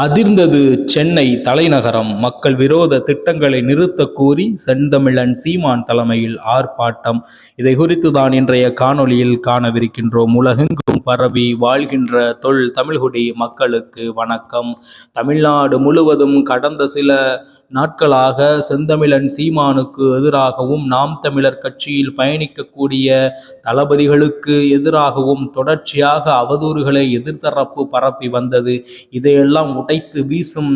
அதிர்ந்தது சென்னை தலைநகரம். மக்கள் விரோத திட்டங்களை நிறுத்தக் கோரி செந்தமிழன் சீமான் தலைமையில் ஆர்ப்பாட்டம். இதை குறித்து தான் இன்றைய காணொளியில் காணவிருக்கின்றோம். உலகெங்கும் பரவி வாழ்கின்ற தொல் தமிழ்குடி மக்களுக்கு வணக்கம். தமிழ்நாடு முழுவதும் கடந்த சில நாட்களாக செந்தமிழன் சீமானுக்கு எதிராகவும் நாம் தமிழர் கட்சியில் பயணிக்கக்கூடிய தளபதிகளுக்கு எதிராகவும் தொடர்ச்சியாக அவதூறுகளை எதிர்த்தரப்பு பரப்பி வந்தது. இதையெல்லாம் உடைத்து வீசும்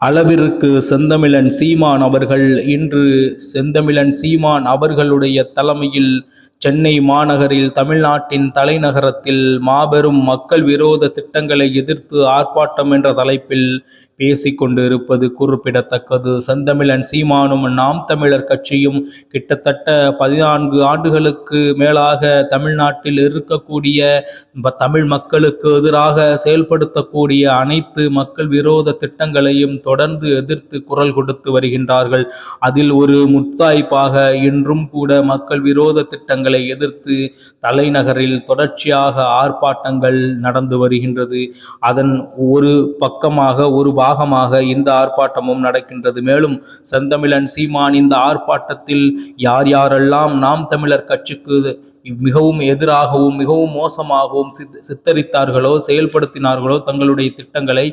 அளவிற்கு செந்தமிழன் சீமான் அவர்கள் இன்று செந்தமிழன் சீமான் அவர்களுடைய தலைமையில் சென்னை மாநகரில் தமிழ்நாட்டின் தலைநகரத்தில் மாபெரும் மக்கள் விரோத திட்டங்களை எதிர்த்து ஆர்ப்பாட்டம் என்ற தலைப்பில் பேசிக்கொண்டு இருப்பது குறிப்பிடத்தக்கது. செந்தமிழன் சீமானும் நாம் தமிழர் கட்சியும் கிட்டத்தட்ட பதினான்கு ஆண்டுகளுக்கு மேலாக தமிழ்நாட்டில் இருக்கக்கூடிய ப- தமிழ் மக்களுக்கு எதிராக செயல்படுத்தக்கூடிய அனைத்து மக்கள் விரோத திட்டங்களையும் தொடர்ந்து எதிர்த்து குரல் கொடுத்து வருகின்றார்கள். அதில் ஒரு முத்தாய்ப்பாக இன்றும் கூட மக்கள் விரோத திட்டங்கள் எதிர்த்து தலைநகரில் தொடர்ச்சியாக ஆர்ப்பாட்டங்கள் நடந்து வருகின்றது. அதன் ஒரு பக்கமாக ஒரு பாகமாக இந்த ஆர்ப்பாட்டமும் நடக்கின்றது. மேலும் செந்தமிழன் சீமான் இந்த ஆர்ப்பாட்டத்தில் யார் யாரெல்லாம் நாம் தமிழர் கட்சிக்கு மிகவும் எதிராகவும் மிகவும் மோசமாகவும் சித் சித்தரித்தார்களோ செயல்படுத்தினார்களோ தங்களுடைய திட்டங்களை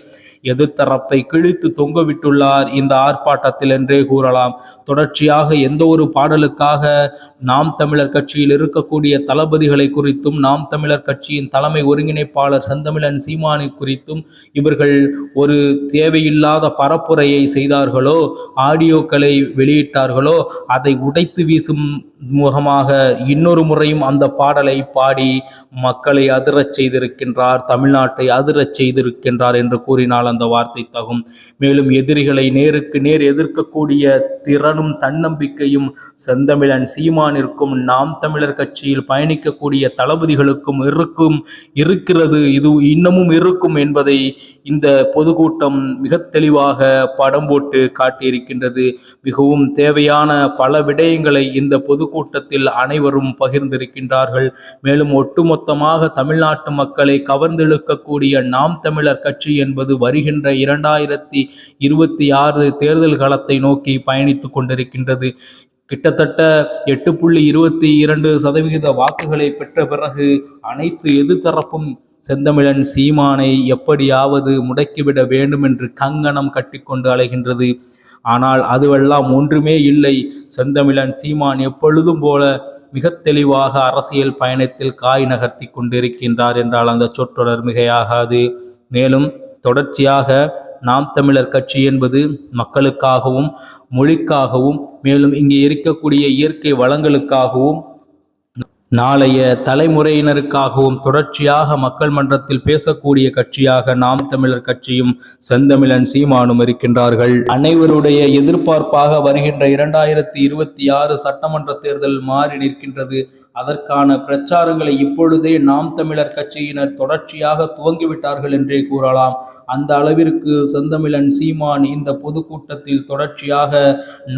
எதிர்த்தரப்பை கிழித்து தொங்கவிட்டுள்ளார். இந்த ஆர்ப்பாட்டத்தில் என்றே கூறலாம். தொடர்ச்சியாக எந்த ஒரு பாடலுக்காக நாம் தமிழர் கட்சியில் இருக்கக்கூடிய தளபதிகளை குறித்தும் நாம் தமிழர் கட்சியின் தலைமை ஒருங்கிணைப்பாளர் செந்தமிழன் சீமானை குறித்தும் இவர்கள் ஒரு தேவையில்லாத பரப்புரையை செய்தார்களோ ஆடியோக்களை வெளியிட்டார்களோ அதை உடைத்து வீசும் முகமாக இன்னொரு முறையும் அந்த பாடலை பாடி மக்களை அதிரச் செய்திருக்கின்றார் தமிழ்நாட்டை அதிரச் செய்திருக்கின்றார் என்று கூறினால் அந்த வார்த்தை தகும். மேலும் எதிரிகளை நேருக்கு நேர் எதிர்க்கக்கூடிய திறனும் தன்னம்பிக்கையும் செந்தமிழன் சீமானிற்கும் நாம் தமிழர் கட்சியில் பயணிக்கக்கூடிய தளபதிகளுக்கும் இருக்கும் இருக்கிறது இது இன்னமும் இருக்கும் என்பதை இந்த பொதுக்கூட்டம் மிக தெளிவாக படம் போட்டு காட்டியிருக்கின்றது. மிகவும் தேவையான பல விடயங்களை இந்த பொது பொதுக்கூட்டத்தில் அனைவரும் பகிர்ந்திருக்கின்றார்கள். மேலும் ஒட்டுமொத்தமாக தமிழ்நாட்டு மக்களை கவர்ந்தெழுக்கக்கூடிய நாம் தமிழர் கட்சி என்பது வருகின்ற இரண்டாயிரத்தி இருபத்தி ஆறு தேர்தல் களத்தை நோக்கி பயணித்துக் கொண்டிருக்கின்றது. கிட்டத்தட்ட எட்டு புள்ளி இருபத்தி இரண்டு சதவிகித வாக்குகளை பெற்ற பிறகு அனைத்து எதிர்த்தரப்பும் செந்தமிழன் சீமானை எப்படியாவது முடக்கிவிட வேண்டும் என்று கங்கணம் கட்டிக்கொண்டு அலைகின்றது. ஆனால் அதுவெல்லாம் ஒன்றுமே இல்லை. செந்தமிழன் சீமான் எப்பொழுதும் போல மிக தெளிவாக அரசியல் பயணத்தில் காய் நகர்த்தி கொண்டிருக்கின்றார் என்றால் அந்த சொற்றொடர் மிகையாகாது. மேலும் தொடர்ச்சியாக நாம் தமிழர் கட்சி என்பது மக்களுக்காகவும் மொழிக்காகவும் மேலும் இங்கே இருக்கக்கூடிய இயற்கை வளங்களுக்காகவும் நாளைய தலைமுறையினருக்காகவும் தொடர்ச்சியாக மக்கள் மன்றத்தில் பேசக்கூடிய கட்சியாக நாம் தமிழர் கட்சியும் செந்தமிழன் சீமானும் இருக்கின்றார்கள். அனைவருடைய எதிர்பார்ப்பாக வருகின்ற இரண்டாயிரத்தி இருபத்தி ஆறு சட்டமன்ற தேர்தல் மாறி நிற்கின்றது. அதற்கான பிரச்சாரங்களை இப்பொழுதே நாம் தமிழர் கட்சியினர் தொடர்ச்சியாக துவங்கிவிட்டார்கள் என்றே கூறலாம். அந்த அளவிற்கு செந்தமிழன் சீமான் இந்த பொதுக்கூட்டத்தில் தொடர்ச்சியாக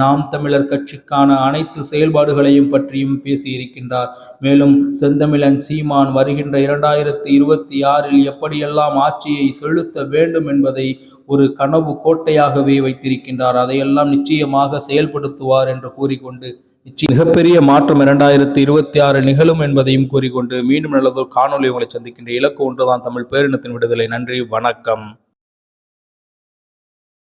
நாம் தமிழர் கட்சிக்கான அனைத்து செயல்பாடுகளையும் பற்றியும் பேசியிருக்கின்றார். மேலும் செந்தமிழன் சீமான் வருகின்ற இரண்டாயிரத்தி இருபத்தி ஆறில் எப்படியெல்லாம் ஆட்சியை செலுத்த வேண்டும் என்பதை ஒரு கனவு கோட்டையாகவே வைத்திருக்கின்றார். அதையெல்லாம் நிச்சயமாக செயல்படுத்துவார் என்று கூறிக்கொண்டு மிகப்பெரிய மாற்றம் இரண்டாயிரத்தி இருபத்தி ஆறு நிகழும் என்பதையும் கூறிக்கொண்டு மீண்டும் நல்லதொரு காணொலி உங்களை சந்திக்கின்ற இலக்கு ஒன்றுதான். தமிழ் பேரினத்தின் விடுதலை. நன்றி. வணக்கம்.